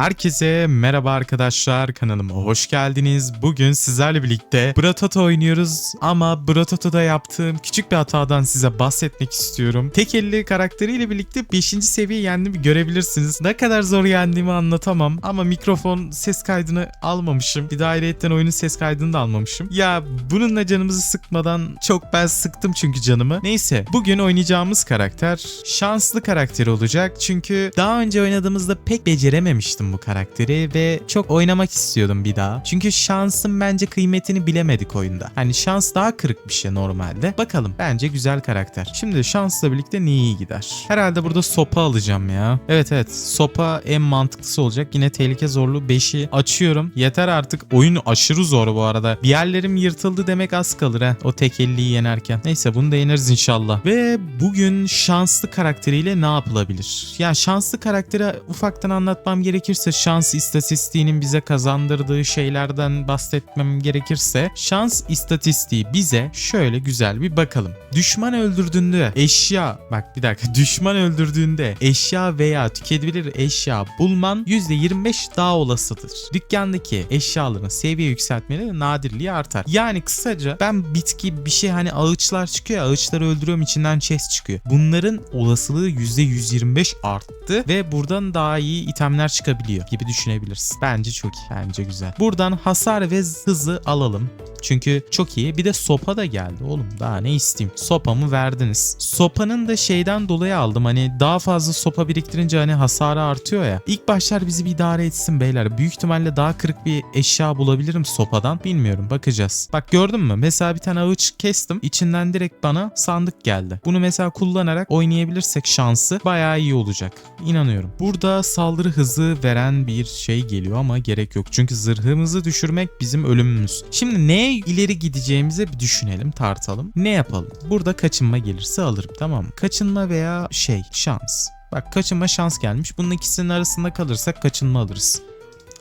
Herkese merhaba arkadaşlar kanalıma hoş geldiniz. Bugün sizlerle birlikte Bratoto oynuyoruz ama Bratoto'da yaptığım küçük bir hatadan size bahsetmek istiyorum. Tek elli karakteriyle birlikte 5. seviye yendiğimi görebilirsiniz. Ne kadar zor yendiğimi anlatamam ama mikrofon ses kaydını almamışım. Bir de ayrıyetten oyunun ses kaydını da almamışım. Ya bununla canımızı sıkmadan çok ben sıktım çünkü canımı. Neyse bugün oynayacağımız karakter şanslı karakter olacak. Çünkü daha önce oynadığımızda pek becerememiştim bu karakteri ve çok oynamak istiyordum bir daha. Çünkü şansın bence kıymetini bilemedik oyunda. Hani şans daha kırık bir şey normalde. Bakalım bence güzel karakter. Şimdi şansla birlikte ne iyi gider. Herhalde burada sopa alacağım ya. Evet evet sopa en mantıklısı olacak. Yine tehlike zorluğu 5'i açıyorum. Yeter artık. Oyun aşırı zor bu arada. Bir yerlerim yırtıldı demek az kalır ha. O tek 50'yi yenerken. Neyse bunu da yeneriz inşallah. Ve bugün şanslı karakteriyle ne yapılabilir? Ya şanslı karakteri ufaktan anlatmam gerekirse şans istatistiğinin bize kazandırdığı şeylerden bahsetmem gerekirse şans istatistiği bize şöyle güzel bir bakalım. Düşman öldürdüğünde eşya bak bir dakika düşman öldürdüğünde eşya veya tüketilebilir eşya bulman %25 daha olasıdır. Dükkandaki eşyaların seviye yükseltmeleri nadirliği artar. Yani kısaca ben bitki bir şey hani ağaçlar çıkıyor ya ağaçları öldürüyorum içinden chest çıkıyor. Bunların olasılığı %125 arttı ve buradan daha iyi itemler çıkabiliyor gibi düşünebilirsin. Bence çok iyi. Bence güzel. Buradan hasar ve hızı alalım. Çünkü çok iyi. Bir de sopa da geldi oğlum. Daha ne isteyeyim. Sopamı verdiniz. Sopanın da şeyden dolayı aldım. Hani daha fazla sopa biriktirince hani hasarı artıyor ya. İlk başlar bizi bir idare etsin beyler. Büyük ihtimalle daha kırık bir eşya bulabilirim sopadan. Bilmiyorum. Bakacağız. Bak gördün mü? Mesela bir tane ağaç kestim. İçinden direkt bana sandık geldi. Bunu mesela kullanarak oynayabilirsek şansı bayağı iyi olacak. İnanıyorum. Burada saldırı hızı veren bir şey geliyor ama gerek yok. Çünkü zırhımızı düşürmek bizim ölümümüz. Şimdi neye ileri gideceğimize bir düşünelim, tartalım. Ne yapalım? Burada kaçınma gelirse alırım tamam mı? Kaçınma veya şey şans. Bak kaçınma şans gelmiş. Bunun ikisinin arasında kalırsak kaçınma alırız.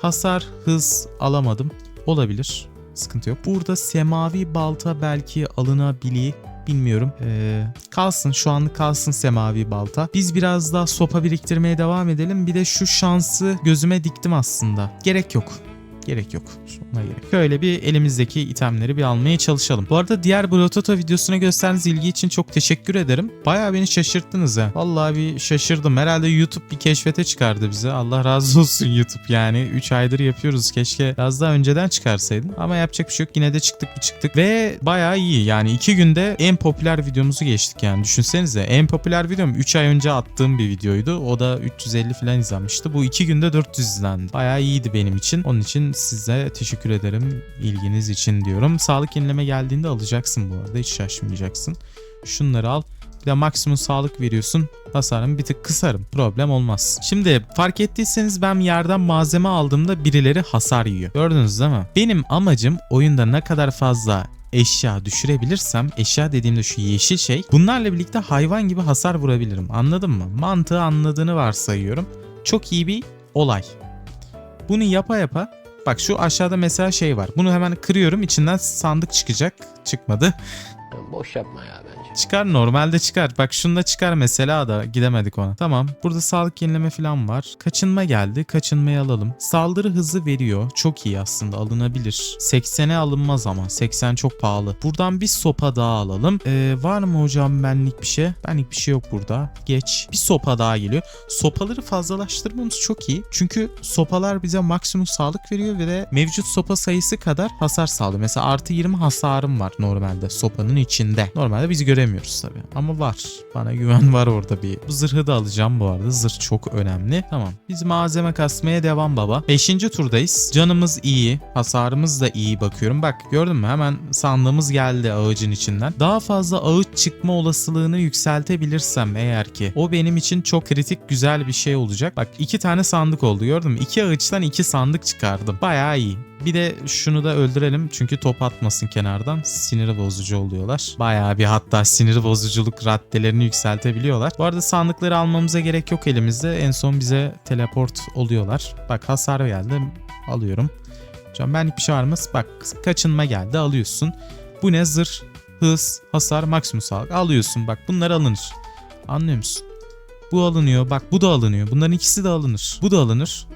Hasar, hız alamadım. Olabilir. Sıkıntı yok. Burada semavi balta belki alınabilir. Bilmiyorum. Ee, kalsın şu anlık kalsın semavi balta. Biz biraz daha sopa biriktirmeye devam edelim. Bir de şu şansı gözüme diktim aslında. Gerek yok. Gerek yok. Şuna gerek. Şöyle bir elimizdeki itemleri bir almaya çalışalım. Bu arada diğer Blototo videosuna gösterdiğiniz ilgi için çok teşekkür ederim. Bayağı beni şaşırttınız ha. Vallahi bir şaşırdım. Herhalde YouTube bir keşfete çıkardı bize. Allah razı olsun YouTube yani. 3 aydır yapıyoruz. Keşke biraz daha önceden çıkarsaydın. Ama yapacak bir şey yok. Yine de çıktık bir çıktık. Ve bayağı iyi. Yani 2 günde en popüler videomuzu geçtik yani. Düşünsenize. En popüler videom 3 ay önce attığım bir videoydu. O da 350 falan izlenmişti. Bu 2 günde 400 izlendi. Bayağı iyiydi benim için. Onun için size teşekkür ederim ilginiz için diyorum. Sağlık yenileme geldiğinde alacaksın bu arada. Hiç şaşmayacaksın. Şunları al. Bir de maksimum sağlık veriyorsun. Hasarımı bir tık kısarım. Problem olmaz. Şimdi fark ettiyseniz ben yerden malzeme aldığımda birileri hasar yiyor. Gördünüz değil mi? Benim amacım oyunda ne kadar fazla eşya düşürebilirsem eşya dediğimde şu yeşil şey bunlarla birlikte hayvan gibi hasar vurabilirim anladın mı? Mantığı anladığını varsayıyorum. Çok iyi bir olay. Bunu yapa yapa bak şu aşağıda mesela şey var. Bunu hemen kırıyorum içinden sandık çıkacak. Çıkmadı. Boş yapma ya. Çıkar normalde çıkar. Bak şunda çıkar mesela da gidemedik ona. Tamam. Burada sağlık yenileme falan var. Kaçınma geldi. Kaçınmayı alalım. Saldırı hızı veriyor. Çok iyi aslında alınabilir. 80'e alınmaz ama. 80 çok pahalı. Buradan bir sopa daha alalım. Ee, var mı hocam benlik bir şey? Benlik bir şey yok burada. Geç. Bir sopa daha geliyor. Sopaları fazlalaştırmamız çok iyi. Çünkü sopalar bize maksimum sağlık veriyor ve de mevcut sopa sayısı kadar hasar sağlıyor. Mesela artı 20 hasarım var normalde sopanın içinde. Normalde biz göremiyoruz tabii. Ama var. Bana güven var orada bir. Bu zırhı da alacağım bu arada. Zırh çok önemli. Tamam. Biz malzeme kasmaya devam baba. Beşinci turdayız. Canımız iyi. Hasarımız da iyi bakıyorum. Bak gördün mü? Hemen sandığımız geldi ağacın içinden. Daha fazla ağaç çıkma olasılığını yükseltebilirsem eğer ki o benim için çok kritik güzel bir şey olacak. Bak iki tane sandık oldu gördün mü? İki ağaçtan iki sandık çıkardım. Bayağı iyi. Bir de şunu da öldürelim çünkü top atmasın kenardan. Sinir bozucu oluyorlar. Bayağı bir hatta sinir bozuculuk raddelerini yükseltebiliyorlar. Bu arada sandıkları almamıza gerek yok elimizde. En son bize teleport oluyorlar. Bak hasar geldi. Alıyorum. Can benlik bir şey var mı? Bak kaçınma geldi alıyorsun. Bu ne zırh, hız, hasar, maksimum sağlık alıyorsun. Bak bunlar alınır. Anlıyor musun? Bu alınıyor. Bak bu da alınıyor. Bunların ikisi de alınır. Bu da alınır.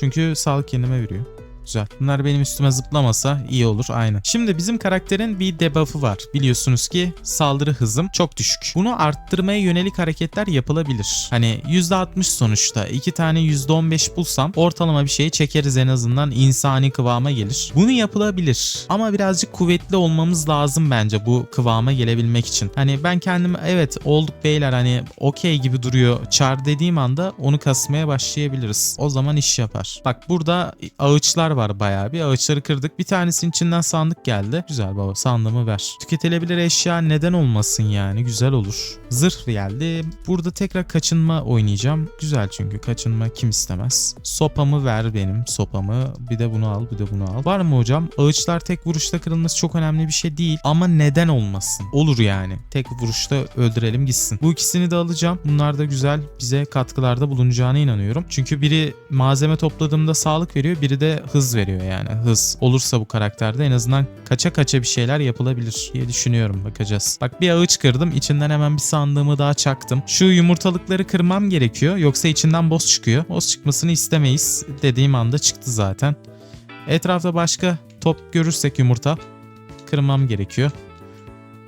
Çünkü sağlık yenileme veriyor. Güzel. Bunlar benim üstüme zıplamasa iyi olur aynı. Şimdi bizim karakterin bir debuff'ı var. Biliyorsunuz ki saldırı hızım çok düşük. Bunu arttırmaya yönelik hareketler yapılabilir. Hani %60 sonuçta. iki tane %15 bulsam ortalama bir şeyi çekeriz en azından insani kıvama gelir. Bunu yapılabilir. Ama birazcık kuvvetli olmamız lazım bence bu kıvama gelebilmek için. Hani ben kendim evet olduk beyler hani okey gibi duruyor. Çar dediğim anda onu kasmaya başlayabiliriz. O zaman iş yapar. Bak burada ağaçlar var bayağı bir. Ağaçları kırdık. Bir tanesinin içinden sandık geldi. Güzel baba sandığımı ver. Tüketilebilir eşya neden olmasın yani güzel olur. Zırh geldi. Burada tekrar kaçınma oynayacağım. Güzel çünkü kaçınma kim istemez. Sopamı ver benim sopamı. Bir de bunu al bir de bunu al. Var mı hocam? Ağaçlar tek vuruşta kırılması çok önemli bir şey değil. Ama neden olmasın? Olur yani. Tek vuruşta öldürelim gitsin. Bu ikisini de alacağım. Bunlar da güzel bize katkılarda bulunacağına inanıyorum. Çünkü biri malzeme topladığımda sağlık veriyor. Biri de hız veriyor yani. Hız olursa bu karakterde en azından kaça kaça bir şeyler yapılabilir diye düşünüyorum. Bakacağız. Bak bir ağaç kırdım. içinden hemen bir sandığımı daha çaktım. Şu yumurtalıkları kırmam gerekiyor. Yoksa içinden boss çıkıyor. Boss çıkmasını istemeyiz. Dediğim anda çıktı zaten. Etrafta başka top görürsek yumurta kırmam gerekiyor.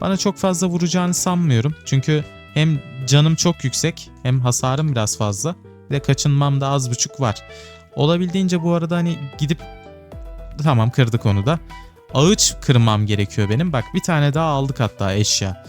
Bana çok fazla vuracağını sanmıyorum. Çünkü hem canım çok yüksek hem hasarım biraz fazla. Ve kaçınmam da az buçuk var. Olabildiğince bu arada hani gidip tamam kırdık onu da. Ağaç kırmam gerekiyor benim. Bak bir tane daha aldık hatta eşya.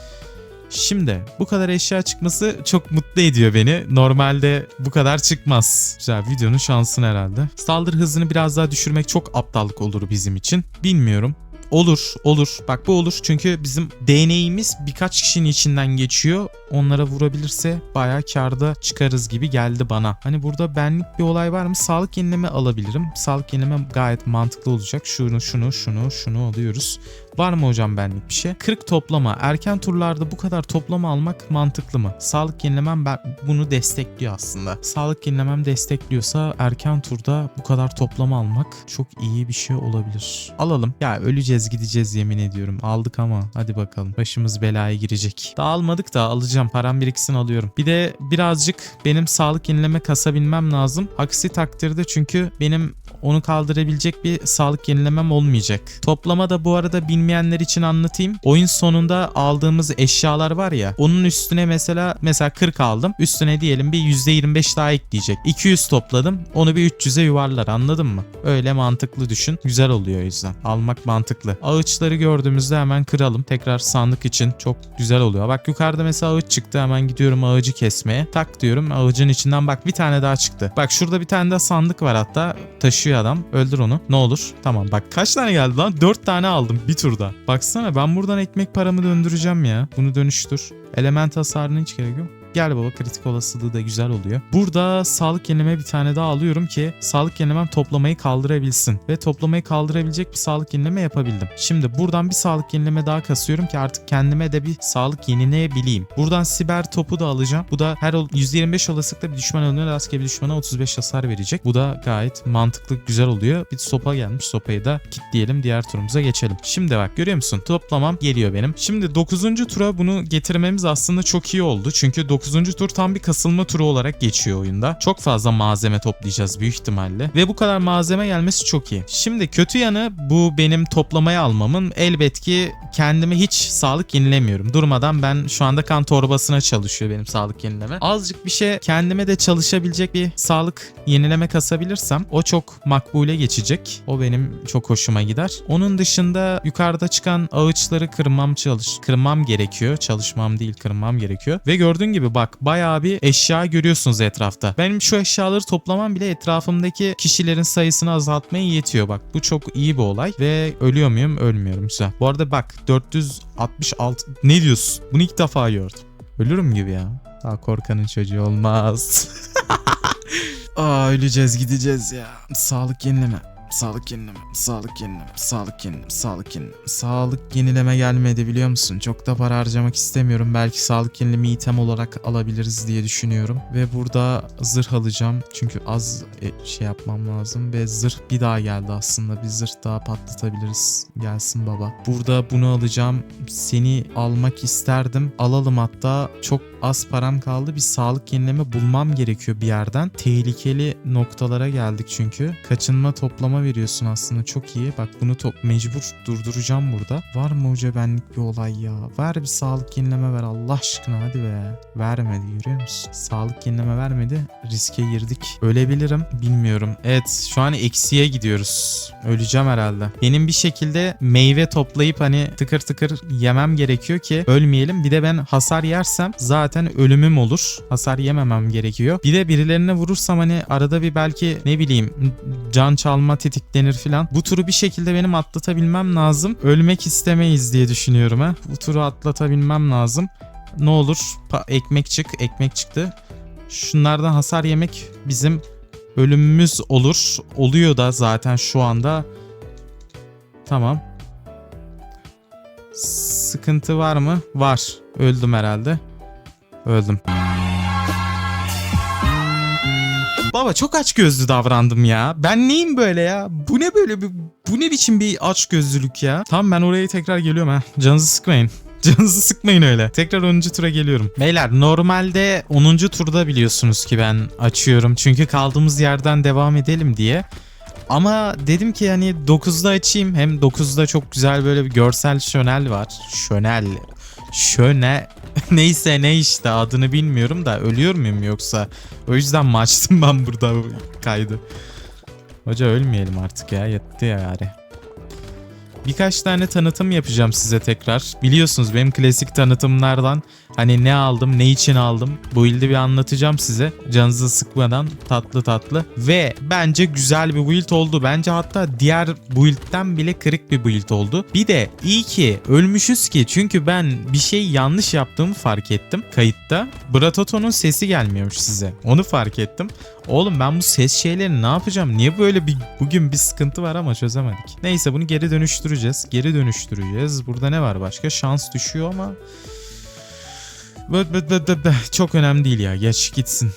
Şimdi bu kadar eşya çıkması çok mutlu ediyor beni. Normalde bu kadar çıkmaz. Güzel videonun şansını herhalde. Saldırı hızını biraz daha düşürmek çok aptallık olur bizim için. Bilmiyorum. Olur, olur. Bak bu olur çünkü bizim DNA'miz birkaç kişinin içinden geçiyor. Onlara vurabilirse bayağı karda çıkarız gibi geldi bana. Hani burada benlik bir olay var mı? Sağlık yenileme alabilirim. Sağlık yenileme gayet mantıklı olacak. Şunu, şunu, şunu, şunu alıyoruz. Var mı hocam benlik bir şey? 40 toplama. Erken turlarda bu kadar toplama almak mantıklı mı? Sağlık yenilemem ben bunu destekliyor aslında. Sağlık yenilemem destekliyorsa erken turda bu kadar toplama almak çok iyi bir şey olabilir. Alalım. Ya öleceğiz gideceğiz yemin ediyorum. Aldık ama hadi bakalım. Başımız belaya girecek. Daha almadık da alacağım. Param biriksin alıyorum. Bir de birazcık benim sağlık yenileme kasabilmem lazım. Aksi takdirde çünkü benim onu kaldırabilecek bir sağlık yenilemem olmayacak. Toplama da bu arada bilmeyenler için anlatayım. Oyun sonunda aldığımız eşyalar var ya onun üstüne mesela mesela 40 aldım. Üstüne diyelim bir %25 daha ekleyecek. 200 topladım. Onu bir 300'e yuvarlar anladın mı? Öyle mantıklı düşün. Güzel oluyor o yüzden. Almak mantıklı. Ağaçları gördüğümüzde hemen kıralım. Tekrar sandık için çok güzel oluyor. Bak yukarıda mesela ağaç çıktı. Hemen gidiyorum ağacı kesmeye. Tak diyorum ağacın içinden bak bir tane daha çıktı. Bak şurada bir tane daha sandık var hatta. Taşıyor adam. Öldür onu. Ne olur. Tamam bak kaç tane geldi lan? 4 tane aldım bir turda. Baksana ben buradan ekmek paramı döndüreceğim ya. Bunu dönüştür. Element hasarına hiç gerek yok. Gel baba kritik olasılığı da güzel oluyor. Burada sağlık yenileme bir tane daha alıyorum ki sağlık yenilemem toplamayı kaldırabilsin. Ve toplamayı kaldırabilecek bir sağlık yenileme yapabildim. Şimdi buradan bir sağlık yenileme daha kasıyorum ki artık kendime de bir sağlık yenileyebileyim. Buradan siber topu da alacağım. Bu da her ol- %25 olasılıkla bir düşman ölümüne rastgele bir düşmana 35 hasar verecek. Bu da gayet mantıklı güzel oluyor. Bir sopa gelmiş sopayı da kilitleyelim diğer turumuza geçelim. Şimdi bak görüyor musun? Toplamam geliyor benim. Şimdi 9. tura bunu getirmemiz aslında çok iyi oldu. Çünkü 9. tur tam bir kasılma turu olarak geçiyor oyunda. Çok fazla malzeme toplayacağız büyük ihtimalle. Ve bu kadar malzeme gelmesi çok iyi. Şimdi kötü yanı bu benim toplamaya almamın elbet ki kendime hiç sağlık yenilemiyorum. Durmadan ben şu anda kan torbasına çalışıyor benim sağlık yenileme. Azıcık bir şey kendime de çalışabilecek bir sağlık yenileme kasabilirsem o çok makbule geçecek. O benim çok hoşuma gider. Onun dışında yukarıda çıkan ağaçları kırmam çalış kırmam gerekiyor. Çalışmam değil kırmam gerekiyor. Ve gördüğün gibi bak bayağı bir eşya görüyorsunuz etrafta. Benim şu eşyaları toplamam bile etrafımdaki kişilerin sayısını azaltmaya yetiyor. Bak bu çok iyi bir olay ve ölüyor muyum? Ölmüyorum. Güzel. Bu arada bak 466 ne diyorsun? Bunu ilk defa gördüm. Ölürüm gibi ya. Daha korkanın çocuğu olmaz. Aa öleceğiz gideceğiz ya. Sağlık yenileme. Sağlık yenileme, sağlık yenileme, sağlık yenileme, sağlık yenileme. Sağlık yenileme gelmedi biliyor musun? Çok da para harcamak istemiyorum. Belki sağlık yenileme item olarak alabiliriz diye düşünüyorum. Ve burada zırh alacağım. Çünkü az e, şey yapmam lazım. Ve zırh bir daha geldi aslında. Bir zırh daha patlatabiliriz. Gelsin baba. Burada bunu alacağım. Seni almak isterdim. Alalım hatta. Çok az param kaldı. Bir sağlık yenileme bulmam gerekiyor bir yerden. Tehlikeli noktalara geldik çünkü. Kaçınma toplama veriyorsun aslında çok iyi. Bak bunu top mecbur durduracağım burada. Var mı hoca benlik bir olay ya? Ver bir sağlık yenileme ver Allah aşkına hadi be. Vermedi görüyor musun? Sağlık yenileme vermedi. Riske girdik. Ölebilirim bilmiyorum. Evet şu an eksiye gidiyoruz. Öleceğim herhalde. Benim bir şekilde meyve toplayıp hani tıkır tıkır yemem gerekiyor ki ölmeyelim. Bir de ben hasar yersem zaten ölümüm olur. Hasar yememem gerekiyor. Bir de birilerine vurursam hani arada bir belki ne bileyim can çalma tetiklenir filan. Bu turu bir şekilde benim atlatabilmem lazım. Ölmek istemeyiz diye düşünüyorum ha. Bu turu atlatabilmem lazım. Ne olur pa- ekmek çık. Ekmek çıktı. Şunlardan hasar yemek bizim ölümümüz olur. Oluyor da zaten şu anda. Tamam. Sıkıntı var mı? Var. Öldüm herhalde. Öldüm. Baba çok aç gözlü davrandım ya. Ben neyim böyle ya? Bu ne böyle bir bu ne biçim bir aç gözlülük ya? Tamam ben oraya tekrar geliyorum ha. Canınızı sıkmayın. Canınızı sıkmayın öyle. Tekrar 10. tura geliyorum. Beyler normalde 10. turda biliyorsunuz ki ben açıyorum. Çünkü kaldığımız yerden devam edelim diye. Ama dedim ki hani 9'da açayım. Hem 9'da çok güzel böyle bir görsel şönel var. Şönel. Şöne. Neyse ne işte adını bilmiyorum da ölüyor muyum yoksa? O yüzden mi açtım ben burada kaydı. Hoca ölmeyelim artık ya yetti ya yani. Birkaç tane tanıtım yapacağım size tekrar. Biliyorsunuz benim klasik tanıtımlardan hani ne aldım, ne için aldım bu ilde bir anlatacağım size. Canınızı sıkmadan tatlı tatlı. Ve bence güzel bir build oldu. Bence hatta diğer build'den bile kırık bir build oldu. Bir de iyi ki ölmüşüz ki çünkü ben bir şey yanlış yaptığımı fark ettim kayıtta. Bratoto'nun sesi gelmiyormuş size. Onu fark ettim. Oğlum ben bu ses şeylerini ne yapacağım? Niye böyle bir bugün bir sıkıntı var ama çözemedik. Neyse bunu geri dönüştüreceğiz. Geri dönüştüreceğiz. Burada ne var başka? Şans düşüyor ama çok önemli değil ya. Geç gitsin.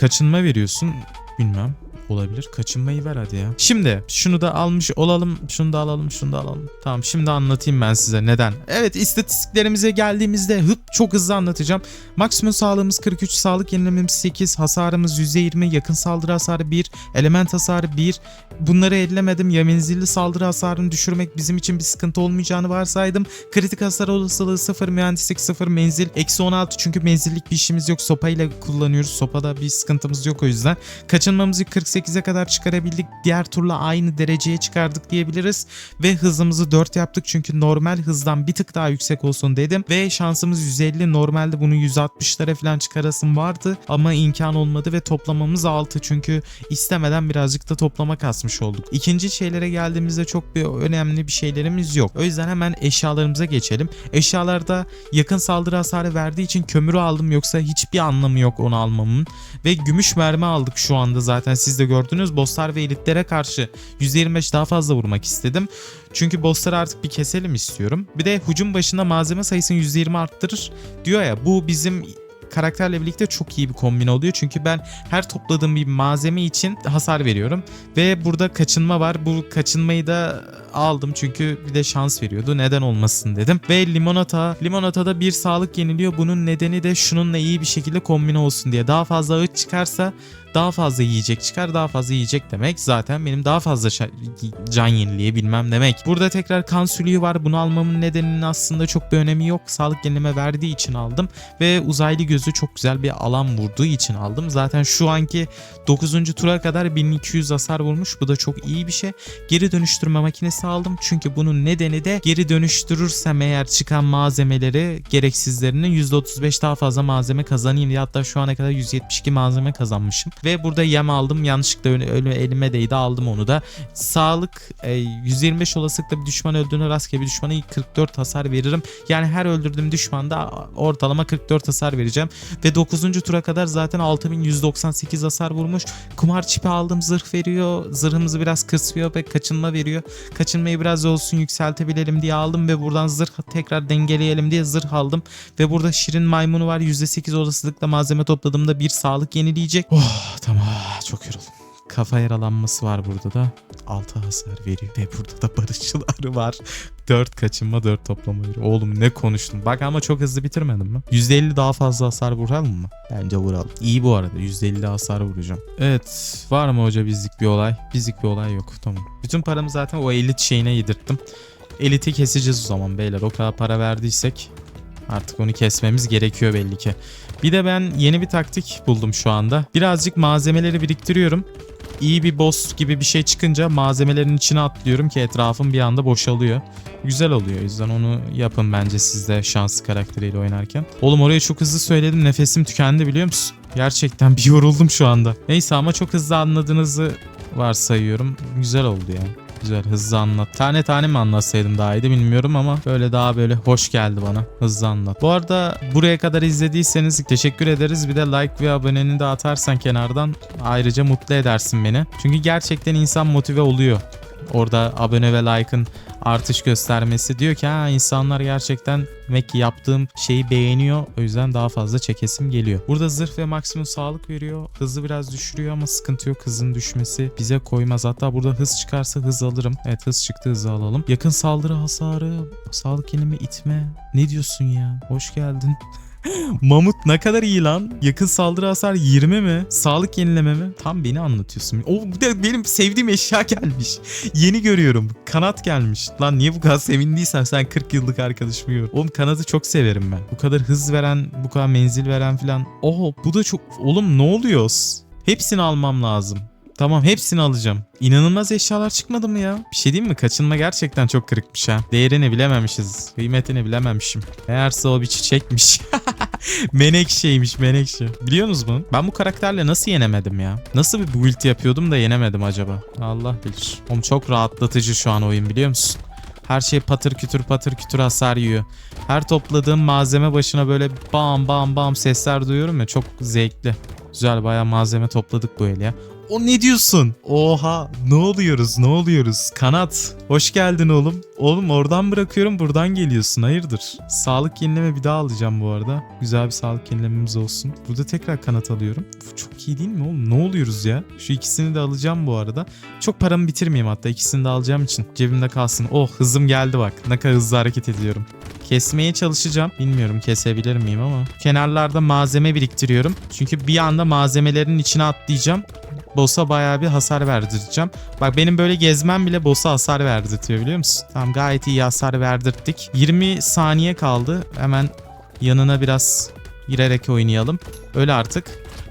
Kaçınma veriyorsun. Bilmem. Olabilir. Kaçınmayı ver hadi ya. Şimdi şunu da almış olalım. Şunu da alalım. Şunu da alalım. Tamam şimdi anlatayım ben size neden. Evet istatistiklerimize geldiğimizde hıp çok hızlı anlatacağım. Maksimum sağlığımız 43, sağlık yenilememiz 8, hasarımız %20, yakın saldırı hasarı 1, element hasarı 1. Bunları ellemedim. Ya menzilli saldırı hasarını düşürmek bizim için bir sıkıntı olmayacağını varsaydım. Kritik hasar olasılığı 0, mühendislik 0, menzil eksi 16 çünkü menzillik bir işimiz yok. Sopayla kullanıyoruz. Sopada bir sıkıntımız yok o yüzden. Kaçınmamızı 48'e kadar çıkarabildik. Diğer turla aynı dereceye çıkardık diyebiliriz. Ve hızımızı 4 yaptık çünkü normal hızdan bir tık daha yüksek olsun dedim. Ve şansımız 150. Normalde bunu 160'lara falan çıkarasım vardı. Ama imkan olmadı ve toplamamız 6 çünkü istemeden birazcık da toplama kasmış olduk. İkinci şeylere geldiğimizde çok bir önemli bir şeylerimiz yok. O yüzden hemen eşyalarımıza geçelim. Eşyalarda yakın saldırı hasarı verdiği için kömürü aldım yoksa hiçbir anlamı yok onu almamın. Ve gümüş mermi aldık şu anda zaten siz de gördünüz. Bosslar ve elitlere karşı %25 daha fazla vurmak istedim. Çünkü bossları artık bir keselim istiyorum. Bir de hücum başına malzeme sayısını %20 arttırır diyor ya bu bizim karakterle birlikte çok iyi bir kombin oluyor. Çünkü ben her topladığım bir malzeme için hasar veriyorum. Ve burada kaçınma var. Bu kaçınmayı da aldım çünkü bir de şans veriyordu. Neden olmasın dedim. Ve limonata. Limonatada bir sağlık yeniliyor. Bunun nedeni de şununla iyi bir şekilde kombine olsun diye. Daha fazla ağıt çıkarsa daha fazla yiyecek çıkar. Daha fazla yiyecek demek zaten benim daha fazla can yenileyebilmem demek. Burada tekrar kan sülüğü var. Bunu almamın nedeninin aslında çok bir önemi yok. Sağlık yenileme verdiği için aldım. Ve uzaylı gözü çok güzel bir alan vurduğu için aldım. Zaten şu anki 9. tura kadar 1200 hasar vurmuş. Bu da çok iyi bir şey. Geri dönüştürme makinesi aldım. Çünkü bunun nedeni de geri dönüştürürsem eğer çıkan malzemeleri gereksizlerinin %35 daha fazla malzeme kazanayım diye. Hatta şu ana kadar 172 malzeme kazanmışım. Ve burada yem aldım. Yanlışlıkla öyle elime değdi aldım onu da. Sağlık e, 125 olasılıkla bir düşman öldüğüne rastgele bir düşmana 44 hasar veririm. Yani her öldürdüğüm düşmanda ortalama 44 hasar vereceğim. Ve 9. tura kadar zaten 6198 hasar vurmuş. Kumar çipi aldım zırh veriyor. Zırhımızı biraz kısıyor ve kaçınma veriyor. Kaçınmayı biraz olsun yükseltebilelim diye aldım ve buradan zırh tekrar dengeleyelim diye zırh aldım. Ve burada şirin maymunu var. %8 olasılıkla malzeme topladığımda bir sağlık yenileyecek. Oh tamam çok yoruldum. Kafa yaralanması var burada da. 6 hasar veriyor. Ve burada da barışçıları var. 4 kaçınma 4 toplama veriyor. Oğlum ne konuştum. Bak ama çok hızlı bitirmedim mi? %50 daha fazla hasar vuralım mı? Bence vuralım. İyi bu arada. %50 hasar vuracağım. Evet. Var mı hoca bizlik bir olay? Bizlik bir olay yok. Tamam. Bütün paramı zaten o elit şeyine yedirttim. Eliti keseceğiz o zaman beyler. O kadar para verdiysek artık onu kesmemiz gerekiyor belli ki. Bir de ben yeni bir taktik buldum şu anda. Birazcık malzemeleri biriktiriyorum. İyi bir boss gibi bir şey çıkınca malzemelerin içine atlıyorum ki etrafım bir anda boşalıyor. Güzel oluyor. O yüzden onu yapın bence siz de şanslı karakteriyle oynarken. Oğlum oraya çok hızlı söyledim. Nefesim tükendi biliyor musun? Gerçekten bir yoruldum şu anda. Neyse ama çok hızlı anladığınızı varsayıyorum. Güzel oldu yani. Güzel hızlı anlat. Tane tane mi anlatsaydım daha iyiydi bilmiyorum ama böyle daha böyle hoş geldi bana. Hızlı anlat. Bu arada buraya kadar izlediyseniz teşekkür ederiz. Bir de like ve aboneni de atarsan kenardan ayrıca mutlu edersin beni. Çünkü gerçekten insan motive oluyor. Orada abone ve like'ın artış göstermesi diyor ki ha insanlar gerçekten demek ki yaptığım şeyi beğeniyor. O yüzden daha fazla çekesim geliyor. Burada zırh ve maksimum sağlık veriyor. Hızı biraz düşürüyor ama sıkıntı yok. Hızın düşmesi bize koymaz. Hatta burada hız çıkarsa hız alırım. Evet hız çıktı hızı alalım. Yakın saldırı hasarı, sağlık yenimi itme. Ne diyorsun ya? Hoş geldin. Mamut ne kadar iyi lan. Yakın saldırı hasar 20 mi? Sağlık yenileme mi? Tam beni anlatıyorsun. O benim sevdiğim eşya gelmiş. Yeni görüyorum. Kanat gelmiş. Lan niye bu kadar sevindiysen sen 40 yıllık arkadaşımı gör. Oğlum kanadı çok severim ben. Bu kadar hız veren, bu kadar menzil veren filan. Oho bu da çok... Oğlum ne oluyor? Hepsini almam lazım. Tamam hepsini alacağım. İnanılmaz eşyalar çıkmadı mı ya? Bir şey diyeyim mi? Kaçınma gerçekten çok kırıkmış ha. Değerini bilememişiz. Kıymetini bilememişim. Meğerse o bir çiçekmiş. menekşeymiş menekşe. Biliyor musunuz bunu? Ben bu karakterle nasıl yenemedim ya? Nasıl bir build yapıyordum da yenemedim acaba? Allah bilir. Oğlum çok rahatlatıcı şu an oyun biliyor musun? Her şey patır kütür patır kütür hasar yiyor. Her topladığım malzeme başına böyle bam bam bam sesler duyuyorum ya çok zevkli. Güzel bayağı malzeme topladık bu el ya. O ne diyorsun? Oha ne oluyoruz ne oluyoruz? Kanat hoş geldin oğlum. Oğlum oradan bırakıyorum buradan geliyorsun hayırdır? Sağlık yenileme bir daha alacağım bu arada. Güzel bir sağlık yenilememiz olsun. Burada tekrar kanat alıyorum. Bu çok iyi değil mi oğlum? Ne oluyoruz ya? Şu ikisini de alacağım bu arada. Çok paramı bitirmeyeyim hatta ikisini de alacağım için. Cebimde kalsın. Oh hızım geldi bak. Ne kadar hızlı hareket ediyorum. Kesmeye çalışacağım. Bilmiyorum kesebilir miyim ama. Kenarlarda malzeme biriktiriyorum. Çünkü bir anda malzemelerin içine atlayacağım. Boss'a bayağı bir hasar verdireceğim. Bak benim böyle gezmem bile boss'a hasar verdirtiyor biliyor musun? Tamam gayet iyi hasar verdirttik. 20 saniye kaldı. Hemen yanına biraz girerek oynayalım. Öyle artık.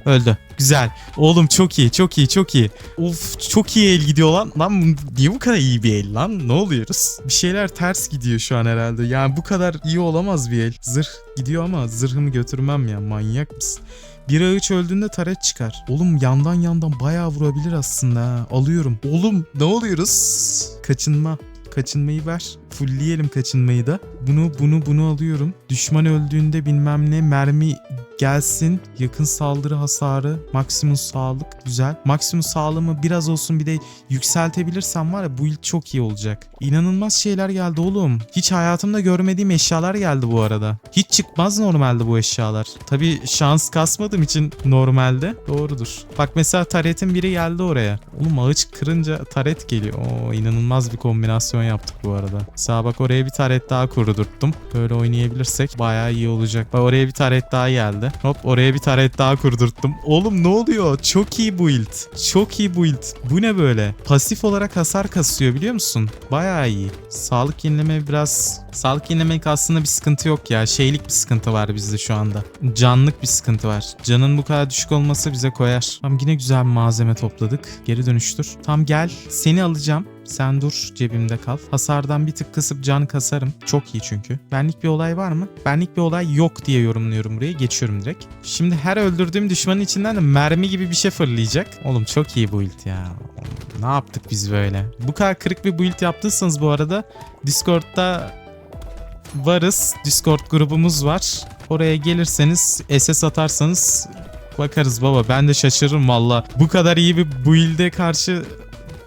Öldü. Güzel. Oğlum çok iyi, çok iyi, çok iyi. Of çok iyi el gidiyor lan. Lan niye bu kadar iyi bir el lan? Ne oluyoruz? Bir şeyler ters gidiyor şu an herhalde. Yani bu kadar iyi olamaz bir el. Zırh gidiyor ama zırhımı götürmem ya. Manyak mısın? Bir ağaç öldüğünde taret çıkar. Oğlum yandan yandan bayağı vurabilir aslında. Alıyorum. Oğlum ne oluyoruz? Kaçınma. Kaçınmayı ver. Fullleyelim kaçınmayı da. Bunu bunu bunu alıyorum. Düşman öldüğünde bilmem ne mermi gelsin. Yakın saldırı hasarı. Maksimum sağlık. Güzel. Maksimum sağlığımı biraz olsun bir de yükseltebilirsem var ya bu ilk çok iyi olacak. İnanılmaz şeyler geldi oğlum. Hiç hayatımda görmediğim eşyalar geldi bu arada. Hiç çıkmaz normalde bu eşyalar. Tabi şans kasmadığım için normalde doğrudur. Bak mesela taretin biri geldi oraya. Oğlum ağaç kırınca taret geliyor. Oo inanılmaz bir kombinasyon yaptık bu arada. Mesela bak oraya bir taret daha kurdurttum. Böyle oynayabilirsek bayağı iyi olacak. Bak oraya bir taret daha geldi. Hop oraya bir taret daha kurdurttum. Oğlum ne oluyor? Çok iyi build. Çok iyi build. Bu ne böyle? Pasif olarak hasar kasıyor biliyor musun? Bayağı iyi. Sağlık yenileme biraz... Sağlık yenilemek aslında bir sıkıntı yok ya. Şeylik bir sıkıntı var bizde şu anda. Canlık bir sıkıntı var. Canın bu kadar düşük olması bize koyar. Tamam yine güzel malzeme topladık. Geri dönüştür. Tam gel. Seni alacağım. Sen dur cebimde kal. Hasardan bir tık kısıp can kasarım. Çok iyi çünkü. Benlik bir olay var mı? Benlik bir olay yok diye yorumluyorum buraya. Geçiyorum direkt. Şimdi her öldürdüğüm düşmanın içinden de mermi gibi bir şey fırlayacak. Oğlum çok iyi build ya. Ne yaptık biz böyle? Bu kadar kırık bir build yaptıysanız bu arada Discord'da varız. Discord grubumuz var. Oraya gelirseniz SS atarsanız bakarız baba. Ben de şaşırırım valla. Bu kadar iyi bir build'e karşı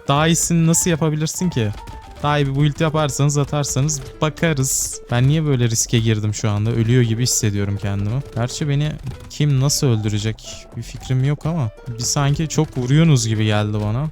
daha iyisini nasıl yapabilirsin ki? Daha iyi bir build yaparsanız atarsanız bakarız. Ben niye böyle riske girdim şu anda? Ölüyor gibi hissediyorum kendimi. Gerçi beni kim nasıl öldürecek bir fikrim yok ama bir sanki çok vuruyorsunuz gibi geldi bana.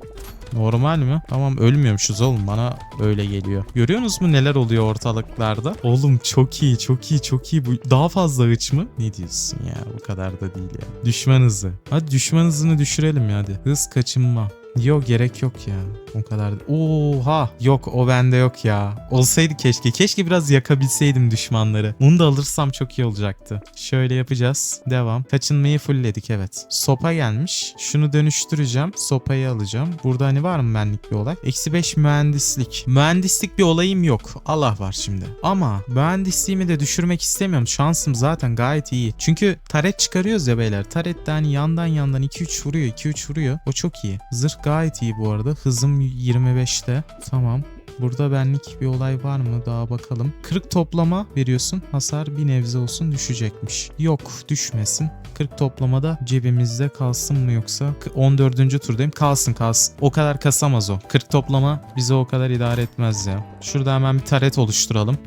Normal mi? Tamam ölmüyormuşuz oğlum bana öyle geliyor. Görüyorsunuz mu neler oluyor ortalıklarda? Oğlum çok iyi çok iyi çok iyi. Bu daha fazla hıç mı? Ne diyorsun ya bu kadar da değil ya. Düşman hızı. Hadi düşman hızını düşürelim ya hadi. Hız kaçınma. Yok gerek yok ya. O kadar. Oha. Yok o bende yok ya. Olsaydı keşke. Keşke biraz yakabilseydim düşmanları. Onu da alırsam çok iyi olacaktı. Şöyle yapacağız. Devam. Kaçınmayı fullledik evet. Sopa gelmiş. Şunu dönüştüreceğim. Sopayı alacağım. Burada hani var mı benlik bir olay? Eksi 5 mühendislik. Mühendislik bir olayım yok. Allah var şimdi. Ama mühendisliğimi de düşürmek istemiyorum. Şansım zaten gayet iyi. Çünkü taret çıkarıyoruz ya beyler. Taret de hani yandan yandan 2-3 vuruyor. 2-3 vuruyor. O çok iyi. Zırh gayet iyi bu arada. Hızım 25'te. Tamam. Burada benlik bir olay var mı? Daha bakalım. 40 toplama veriyorsun. Hasar bir nebze olsun düşecekmiş. Yok düşmesin. 40 toplamada cebimizde kalsın mı yoksa? K- 14. turdayım. Kalsın kalsın. O kadar kasamaz o. 40 toplama bize o kadar idare etmez ya. Şurada hemen bir taret oluşturalım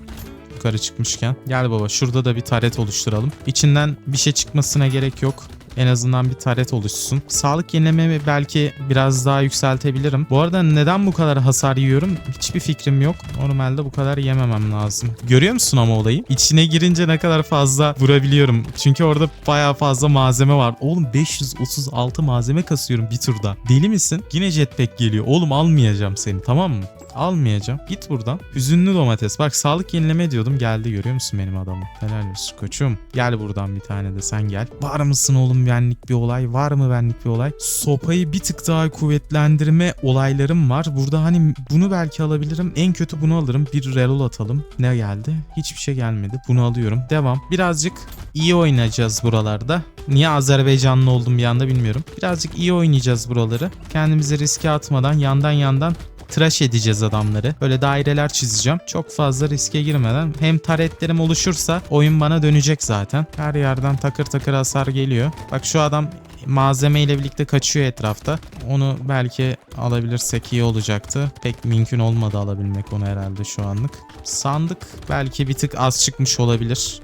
yukarı çıkmışken. Gel baba şurada da bir taret oluşturalım. İçinden bir şey çıkmasına gerek yok. En azından bir taret oluşsun. Sağlık yenilememi belki biraz daha yükseltebilirim. Bu arada neden bu kadar hasar yiyorum? Hiçbir fikrim yok. Normalde bu kadar yememem lazım. Görüyor musun ama olayı? İçine girince ne kadar fazla vurabiliyorum. Çünkü orada bayağı fazla malzeme var. Oğlum 536 malzeme kasıyorum bir turda. Deli misin? Yine jetpack geliyor. Oğlum almayacağım seni tamam mı? Almayacağım. Git buradan. Üzünlü domates. Bak sağlık yenileme diyordum. Geldi görüyor musun benim adamı? Helal olsun koçum. Gel buradan bir tane de sen gel. Var mısın oğlum benlik bir olay? Var mı benlik bir olay? Sopayı bir tık daha kuvvetlendirme olaylarım var. Burada hani bunu belki alabilirim. En kötü bunu alırım. Bir reload atalım. Ne geldi? Hiçbir şey gelmedi. Bunu alıyorum. Devam. Birazcık iyi oynayacağız buralarda. Niye Azerbaycanlı oldum bir anda bilmiyorum. Birazcık iyi oynayacağız buraları. Kendimizi riske atmadan yandan yandan tıraş edeceğiz adamları. Böyle daireler çizeceğim. Çok fazla riske girmeden hem taretlerim oluşursa oyun bana dönecek zaten. Her yerden takır takır hasar geliyor. Bak şu adam malzeme ile birlikte kaçıyor etrafta. Onu belki alabilirsek iyi olacaktı. Pek mümkün olmadı alabilmek onu herhalde şu anlık. Sandık belki bir tık az çıkmış olabilir.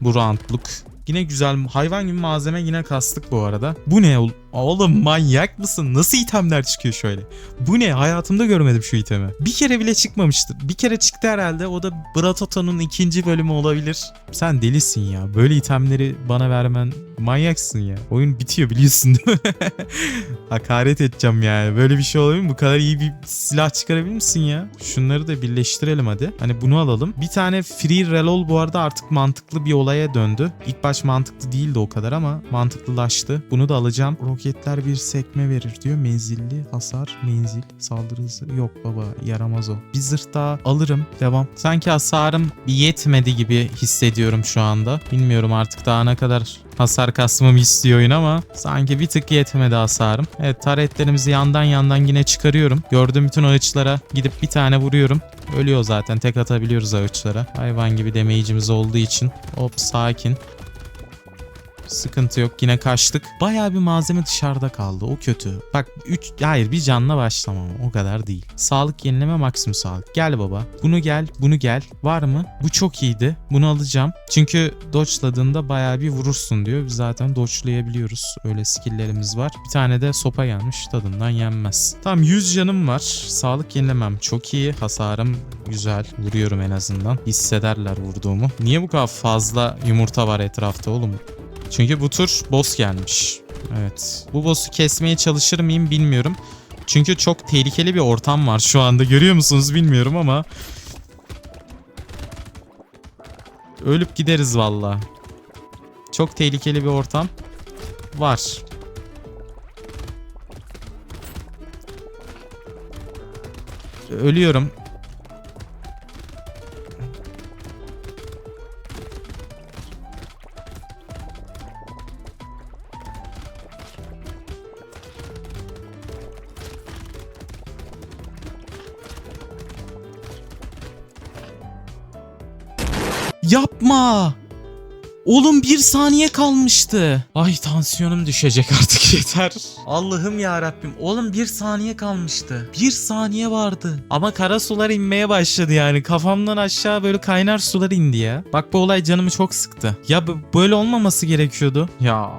Bu roundluk. Yine güzel hayvan gibi malzeme yine kastık bu arada. Bu ne Oğlum manyak mısın? Nasıl itemler çıkıyor şöyle? Bu ne? Hayatımda görmedim şu itemi. Bir kere bile çıkmamıştır. Bir kere çıktı herhalde. O da Bratoto'nun ikinci bölümü olabilir. Sen delisin ya. Böyle itemleri bana vermen manyaksın ya. Oyun bitiyor biliyorsun değil mi? Hakaret edeceğim yani. Böyle bir şey olabilir mi? Bu kadar iyi bir silah çıkarabilir misin ya? Şunları da birleştirelim hadi. Hani bunu alalım. Bir tane free reload bu arada artık mantıklı bir olaya döndü. İlk baş mantıklı değildi o kadar ama mantıklılaştı. Bunu da alacağım. Roketler bir sekme verir diyor. Menzilli hasar, menzil, saldırı hızı. Yok baba yaramaz o. Bir zırh daha alırım. Devam. Sanki hasarım yetmedi gibi hissediyorum şu anda. Bilmiyorum artık daha ne kadar hasar kasmamı istiyor oyun ama sanki bir tık yetmedi hasarım. Evet taretlerimizi yandan yandan yine çıkarıyorum. Gördüğüm bütün ağaçlara gidip bir tane vuruyorum. Ölüyor zaten tek atabiliyoruz ağaçlara. Hayvan gibi damage'imiz olduğu için. Hop sakin. Sıkıntı yok yine kaçtık. Bayağı bir malzeme dışarıda kaldı o kötü. Bak 3 hayır bir canla başlamam o kadar değil. Sağlık yenileme maksimum sağlık. Gel baba bunu gel bunu gel. Var mı? Bu çok iyiydi. Bunu alacağım. Çünkü dodge'ladığında bayağı bir vurursun diyor. Biz zaten dodge'layabiliyoruz. Öyle skill'lerimiz var. Bir tane de sopa gelmiş tadından yenmez. Tamam 100 canım var. Sağlık yenilemem çok iyi. Hasarım güzel. Vuruyorum en azından. Hissederler vurduğumu. Niye bu kadar fazla yumurta var etrafta oğlum? Çünkü bu tur boss gelmiş. Evet. Bu boss'u kesmeye çalışır mıyım bilmiyorum. Çünkü çok tehlikeli bir ortam var şu anda. Görüyor musunuz bilmiyorum ama. Ölüp gideriz valla. Çok tehlikeli bir ortam var. Ölüyorum. Yapma. Oğlum bir saniye kalmıştı. Ay tansiyonum düşecek artık yeter. Allah'ım ya Rabbim. Oğlum bir saniye kalmıştı. Bir saniye vardı. Ama kara sular inmeye başladı yani. Kafamdan aşağı böyle kaynar sular indi ya. Bak bu olay canımı çok sıktı. Ya böyle olmaması gerekiyordu. Ya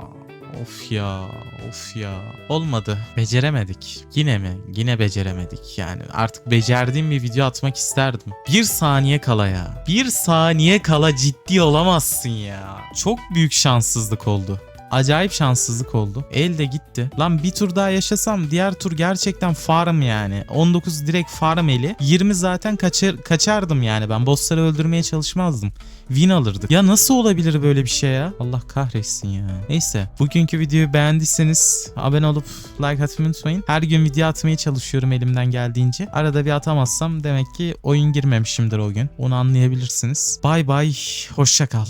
of ya of ya. Olmadı. Beceremedik. Yine mi? Yine beceremedik yani. Artık becerdiğim bir video atmak isterdim. Bir saniye kala ya. Bir saniye kala ciddi olamazsın ya. Çok büyük şanssızlık oldu. Acayip şanssızlık oldu. El de gitti. Lan bir tur daha yaşasam diğer tur gerçekten farm yani. 19 direkt farm eli. 20 zaten kaçar, kaçardım yani ben. Bossları öldürmeye çalışmazdım. Win alırdık. Ya nasıl olabilir böyle bir şey ya? Allah kahretsin ya. Neyse. Bugünkü videoyu beğendiyseniz abone olup like atmayı unutmayın. Her gün video atmaya çalışıyorum elimden geldiğince. Arada bir atamazsam demek ki oyun girmemişimdir o gün. Onu anlayabilirsiniz. Bay bay. Hoşça kal.